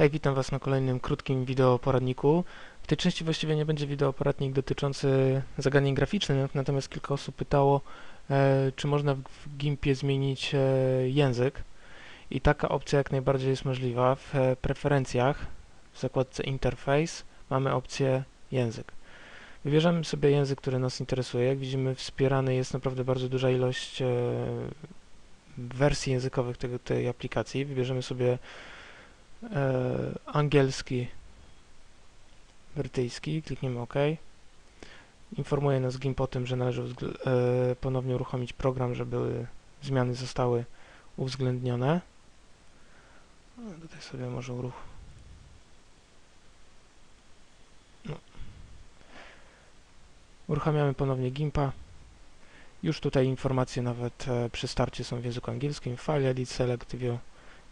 Hej, witam Was na kolejnym krótkim wideo poradniku. W tej części właściwie nie będzie wideo poradnik dotyczący zagadnień graficznych, natomiast kilka osób pytało, e, czy można w GIMPie zmienić e, język. I taka opcja jak najbardziej jest możliwa. W e, preferencjach, w zakładce Interface, mamy opcję język. Wybierzemy sobie język, który nas interesuje. Jak widzimy, wspierany jest naprawdę bardzo duża ilość e, wersji językowych tego, tej aplikacji. Wybierzemy sobie angielski, brytyjski, klikniemy OK. Informuje nas GIMP o tym, że należy e, ponownie uruchomić program, żeby zmiany zostały uwzględnione. No, tutaj sobie może uruch... No. Uruchamiamy ponownie GIMPa. Już tutaj informacje nawet e, przy starcie są w języku angielskim. File, edit, select, view,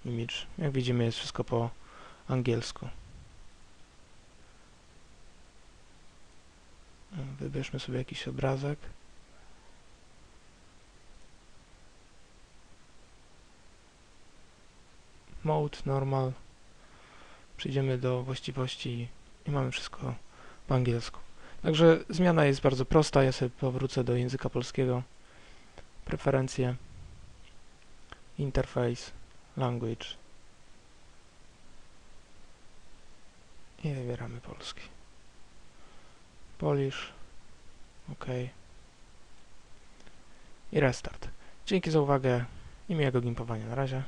image. Jak widzimy jest wszystko po angielsku. Wybierzmy sobie jakiś obrazek. Mode, normal. Przejdziemy do właściwości i mamy wszystko po angielsku. Także zmiana jest bardzo prosta. Ja sobie powrócę do języka polskiego. Preferencje. Interface. Language. I wybieramy polski. Polish. OK. I restart. Dzięki za uwagę i miłego gimpowania. Na razie.